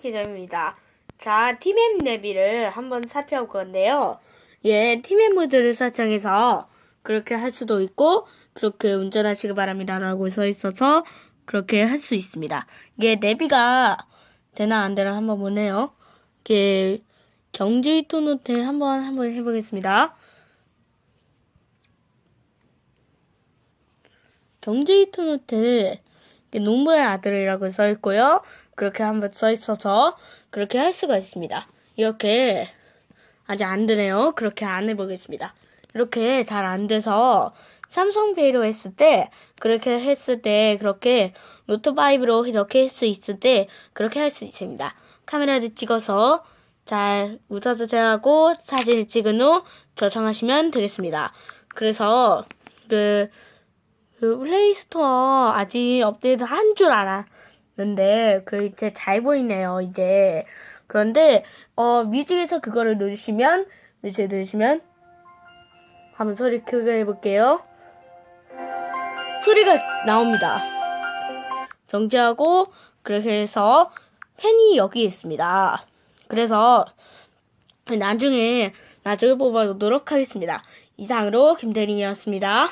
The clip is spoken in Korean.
기자입니다. 자, 팀앱 내비를 한번 살펴볼 건데요. 예, 팀앱 모드를 설정해서 그렇게 할 수도 있고, 그렇게 운전하시기 바랍니다라고 써 있어서 그렇게 할 수 있습니다. 이게 내비가 되나 안 되나 한번 보네요. 이게 경주 이 토노트 한번 한번 해보겠습니다. 경주 이 토노트 농부의 아들이라고 써 있고요. 그렇게 한번 써 있어서 그렇게 할 수가 있습니다. 이렇게 아직 안 되네요. 그렇게 안 해보겠습니다. 이렇게 잘 안 돼서 삼성페이로 했을 때 그렇게 했을 때 그렇게 노트5로 이렇게 할 수 있을 때 그렇게 할 수 있습니다. 카메라를 찍어서 잘 웃어주세요 하고 사진을 찍은 후 저장하시면 되겠습니다. 그래서 그, 그 플레이스토어 아직 업데이트 한 줄 알았 는데 그 이제 잘 보이네요 이제 그런데 어 뮤직에서 그거를 누르시면 뮤직 누르시면 한번 소리 크게 해볼게요. 소리가 나옵니다. 정지하고 그렇게 해서 펜이 여기 있습니다. 그래서 나중에 나중에 뽑아보도록 하겠습니다. 이상으로 김대린이었습니다.